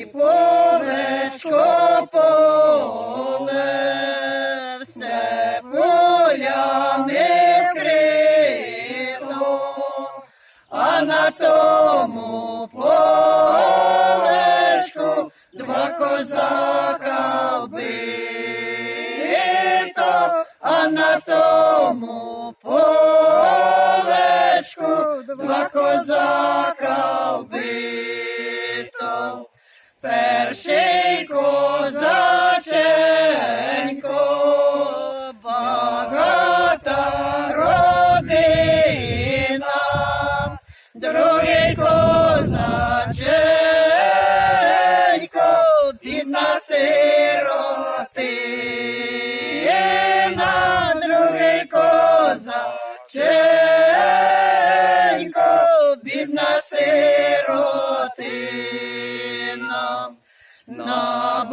й полечко поле, все полями крито, а на тому полечку два козака вбито, а на тому полечку два козака другий козаченько, бідна сиротина, другий козаченько, бідна сиротина. На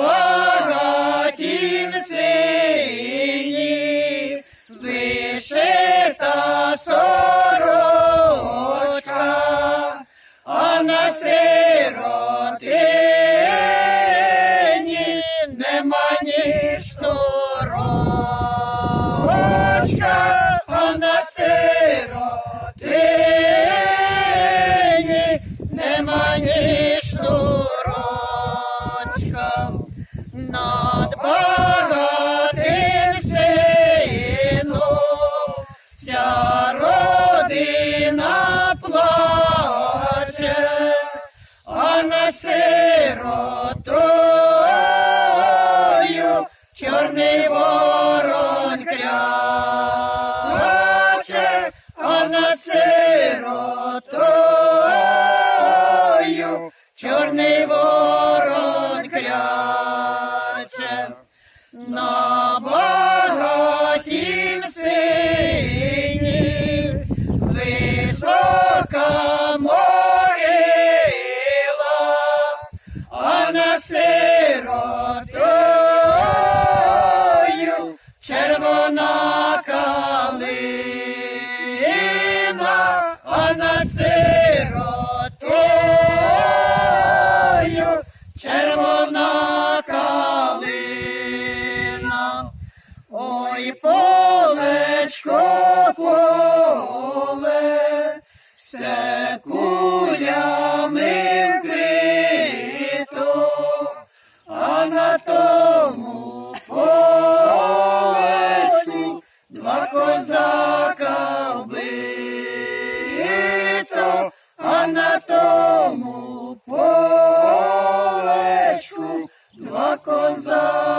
One. Чорний ворон кляче на багатім сині, висока могила, а на сирот Ой, полечко, поле, все кулями вкрито, а на тому полечку два козака вбито, а на тому полечку два козака.